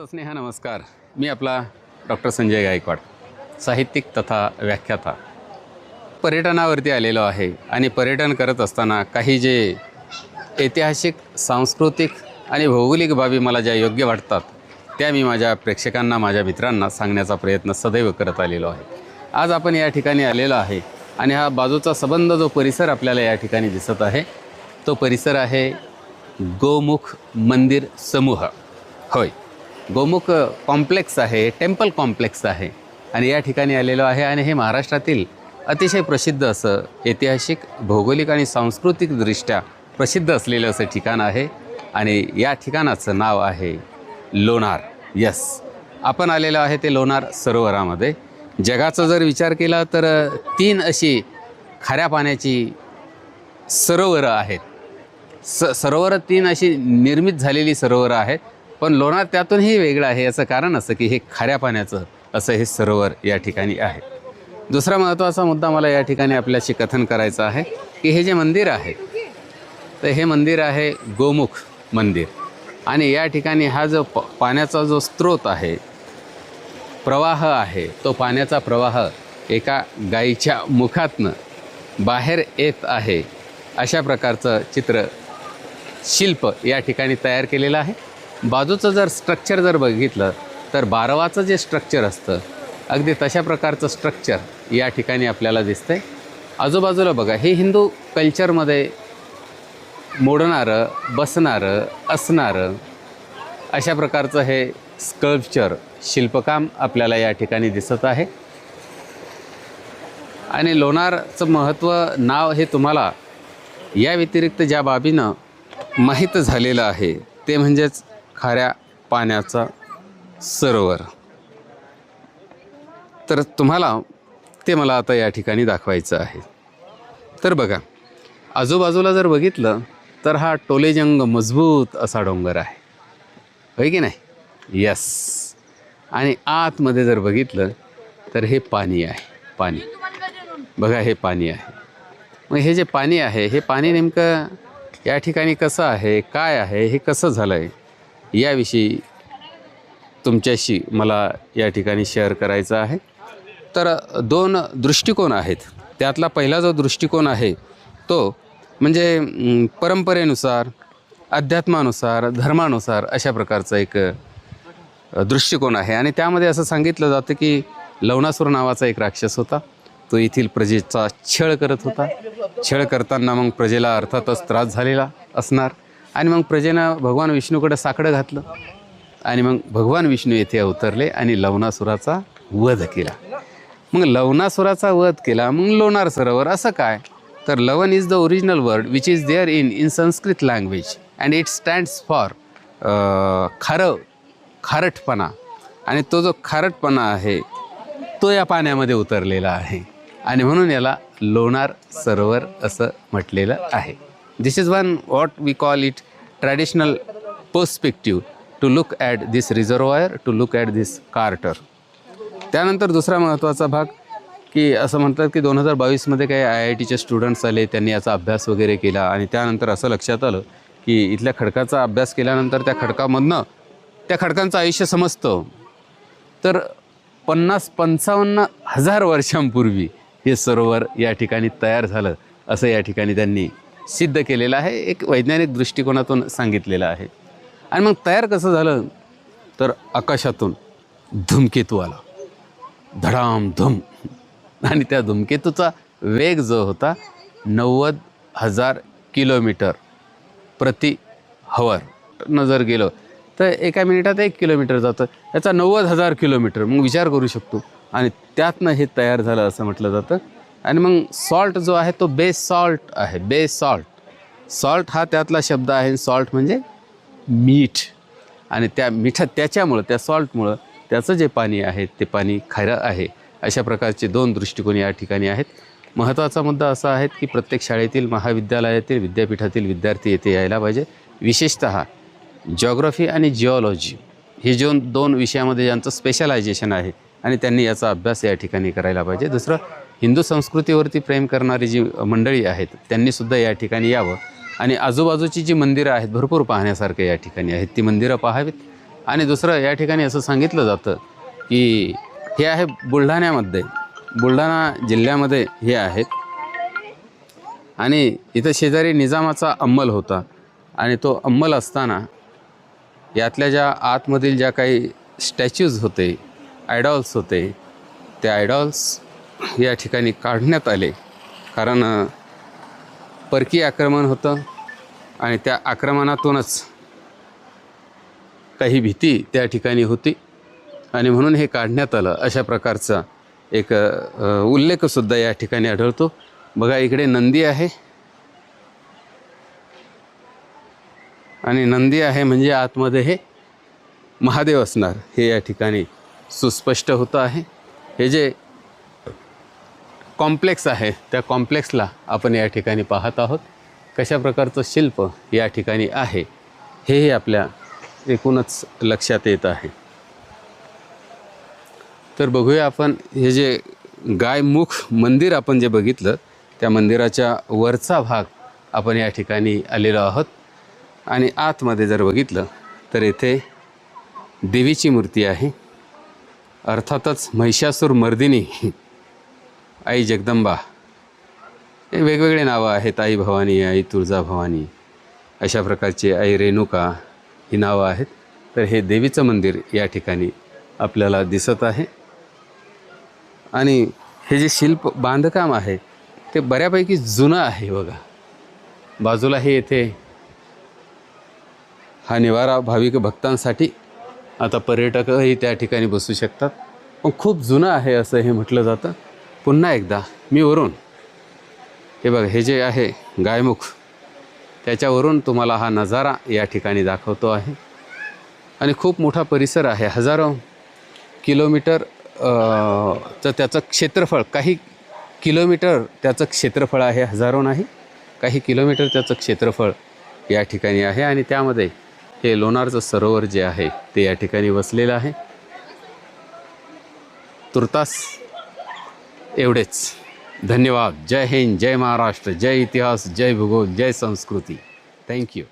स्नेहा नमस्कार. मी आपला डॉक्टर संजय गायकवाड. साहित्यिक तथा व्याख्याता. पर्यटनावरती आलेलो आहे आणि पर्यटन करत असताना काही जे ऐतिहासिक सांस्कृतिक आणि भौगोलिक बाबी मला ज्या योग्य वाटतात त्या मी माझ्या प्रेक्षकांना माझ्या मित्रांना सांगण्याचा प्रयत्न सदैव करत आलेलो आहे. आज आपण या ठिकाणी आलेलो आहे आणि हा बाजूचा संबंध जो परिसर आपल्याला या ठिकाणी दिसत आहे तो परिसर आहे गोमुख मंदिर समूह. होय. गोमुख कॉम्प्लेक्स आहे टेम्पल कॉम्प्लेक्स आहे. आणि या ठिकाणी आलेलो आहे आणि हे महाराष्ट्रातील अतिशय प्रसिद्ध असं ऐतिहासिक भौगोलिक आणि सांस्कृतिकदृष्ट्या प्रसिद्ध असलेलं असं ठिकाण आहे. आणि या ठिकाणाचं नाव आहे लोणार. यस आपण आलेलो आहे ते लोणार सरोवरामध्ये. जगाचा जर विचार केला तर तीन अशी खाऱ्या पाण्याची सरोवरं आहेत. स सरोवरं तीन अशी निर्मित झालेली सरोवरं आहेत. पण लोणार त्यातूनही वेगळं आहे याचं कारण असं की हे खाऱ्या पाण्याचं असं हे सरोवर या ठिकाणी आहे. दुसरा महत्त्वाचा मुद्दा मला या ठिकाणी आपल्याशी कथन करायचं आहे की हे जे मंदिर आहे तर हे मंदिर आहे गोमुख मंदिर. आणि या ठिकाणी हा जो प पाण्याचा जो स्रोत आहे प्रवाह आहे तो पाण्याचा प्रवाह एका गाईच्या मुखातनं बाहेर येत आहे अशा प्रकारचं चित्र शिल्प या ठिकाणी तयार केलेलं आहे. बाजूचं जर स्ट्रक्चर जर बघितलं तर बारवाचं जे स्ट्रक्चर असतं अगदी तशा प्रकारचं स्ट्रक्चर या ठिकाणी आपल्याला दिसतं आहे आजूबाजूला बघा हे हिंदू कल्चरमध्ये मोडणारं बसणारं असणारं अशा प्रकारचं हे स्कल्पचर शिल्पकाम आपल्याला या ठिकाणी दिसत आहे. आणि लोणारचं महत्त्व नाव हे तुम्हाला या व्यतिरिक्त ज्या बाबीनं माहीत झालेलं आहे ते म्हणजेच खाऱ्या पाण्याचा सरोवर. तर तुम्हाला ते मला आता या ठिकाणी दाखवायचं आहे. तर बघा आजूबाजूला जर बघितलं तर हा टोलेजंग मजबूत असा डोंगर आहे. होय की नाही? यस आणि आतमध्ये जर बघितलं तर हे पाणी आहे पाणी. बघा हे पाणी आहे. मग हे जे पाणी आहे हे पाणी नेमकं या ठिकाणी कसं आहे काय आहे हे कसं झालं आहे याविषयी तुमच्याशी मला या ठिकाणी शेअर करायचं आहे. तर दोन दृष्टिकोन आहेत. त्यातला पहिला जो दृष्टिकोन आहे तो म्हणजे परंपरेनुसार अध्यात्मानुसार धर्मानुसार अशा प्रकारचा एक दृष्टिकोन आहे. आणि त्यामध्ये असं सांगितलं जातं की लवणासूर नावाचा एक राक्षस होता. तो येथील प्रजेचा छळ करत होता. छळ करताना मग प्रजेला अर्थातच त्रास झालेला असणार. आणि मग प्रजेनं भगवान विष्णूकडे साकडं घातलं. आणि मग भगवान विष्णू येथे अवतरले आणि लवणासुराचा वध केला. मग लवणासुराचा वध केला. मग लोणार सरोवर असं काय? तर lavan is the original word which is there in in Sanskrit language and it stands for खारं खारटपणा. आणि तो जो खारटपणा आहे तो या पाण्यामध्ये उतरलेला आहे. आणि म्हणून याला लोणार सरोवर असं म्हटलेलं आहे. This is one what we call it traditional perspective to look at this reservoir to look at this crater त्यानंतर दुसरा महत्त्वाचा भाग की असं म्हणतात की दोन हजार बावीसमध्ये काही आय आय टीचे स्टुडंट्स आले त्यांनी याचा अभ्यास वगैरे केला आणि त्यानंतर असं लक्षात आलं की इथल्या खडकाचा अभ्यास केल्यानंतर त्या खडकामधनं त्या खडकांचं आयुष्य समजतं. तर पन्नास पंचावन्न हजार वर्षांपूर्वी हे सरोवर या ठिकाणी तयार झालं असं या ठिकाणी त्यांनी सिद्ध केलेलं आहे एक वैज्ञानिक दृष्टिकोनातून सांगितलेलं आहे. आणि मग तयार कसं झालं? तर आकाशातून धूमकेतू आला. धडाम धूम. आणि त्या धूमकेतूचा वेग जो होता नव्वद हजार किलोमीटर प्रति हवर नजर गेलो. तर एका मिनिटात एक किलोमीटर जातं. याचा नव्वद हजार किलोमीटर. मग विचार करू शकतो. आणि त्यातनं हे तयार झालं असं म्हटलं जातं. आणि मग सॉल्ट जो आहे तो बेस सॉल्ट आहे बेस सॉल्ट सॉल्ट हा त्यातला शब्द आहे सॉल्ट म्हणजे मीठ. आणि त्या मिठा त्याच्यामुळं त्या सॉल्टमुळं त्याचं जे पाणी आहे ते पाणी खारं आहे. अशा प्रकारचे दोन दृष्टिकोन या ठिकाणी आहेत. महत्त्वाचा मुद्दा असा आहे की प्रत्येक शाळेतील महाविद्यालयातील विद्यापीठातील विद्यार्थी येथे यायला पाहिजे. विशेषतः जॉग्रफी आणि जिओलॉजी हे जो दोन विषयामध्ये ज्यांचं स्पेशलायझेशन आहे आणि त्यांनी याचा अभ्यास या ठिकाणी करायला पाहिजे. दुसरं हिंदू संस्कृतीवरती प्रेम करणारी जी मंडळी आहेत त्यांनीसुद्धा या ठिकाणी यावं. आणि आजूबाजूची जी मंदिरं आहेत भरपूर पाहण्यासारखे या ठिकाणी आहेत. ती मंदिरं पाहावीत. आणि दुसरं या ठिकाणी असं सांगितलं जातं की हे आहे बुलढाण्यामध्ये. बुलढाणा जिल्ह्यामध्ये हे आहेत. आणि इथं शेजारी निजामाचा अंमल होता. आणि तो अंमल असताना यातल्या ज्या आतमधील ज्या काही स्टॅच्यूज होते आयडॉल्स होते त्या आयडॉल्स या ठिकाणी काढण्यात आले. कारण परकी परकीय आक्रमण होतं आणि त्या आक्रमणातूनच काही भीती त्या ठिकाणी होती आणि म्हणून हे काढण्यात आलं. अशा प्रकारचा एक उल्लेखसुद्धा या ठिकाणी आढळतो. बघा इकडे नंदी आहे. आणि नंदी आहे म्हणजे आतमध्ये हे महादेव असणार. हे या ठिकाणी सुस्पष्ट होतं आहे. हे जे कॉम्प्लेक्स आहे. त्या कॉम्प्लेक्सला आपण या ठिकाणी पाहत आहोत. कशा प्रकारचं शिल्प या ठिकाणी आहे हेही आपल्या एकूणच लक्षात येत आहे. तर बघूया आपण हे जे गायमुख मंदिर आपण जे बघितलं त्या मंदिराच्या वरचा भाग आपण या ठिकाणी आलेलो आहोत. आणि आतमध्ये जर बघितलं तर येथे देवीची मूर्ती आहे. अर्थातच महिषासूर मर्दिनी आई जगदंबा. हे वेगवेगळे नावं आहेत आई भवानी आई तुळजाभवानी अशा प्रकारची आई रेणुका ही नावं आहेत. तर हे देवीचं मंदिर या ठिकाणी आपल्याला दिसत आहे. आणि हे जे शिल्प बांधकाम आहे ते बऱ्यापैकी जुनं आहे बघा. बाजूला हे येथे हा निवारा भाविक भक्तांसाठी आता पर्यटकही त्या ठिकाणी बसू शकतात. पण खूप जुनं आहे असं हे म्हटलं जातं. पुन्हा एकदा मी वरून हे बघा हे जे आहे गायमुख त्याच्यावरून तुम्हाला हा नजारा या ठिकाणी दाखवतो आहे. आणि खूप मोठा परिसर आहे हजारो किलोमीटर चं त्याचं क्षेत्रफळ काही किलोमीटर त्याचं क्षेत्रफळ आहे हजारो नाही काही किलोमीटर त्याचं क्षेत्रफळ या ठिकाणी आहे. आणि त्यामध्ये हे लोणारचं सरोवर जे आहे ते या ठिकाणी वसलेलं आहे. तुर्तास एवढेच. धन्यवाद. जय हिंद जय महाराष्ट्र जय इतिहास जय भूगोल जय संस्कृती. थँक्यू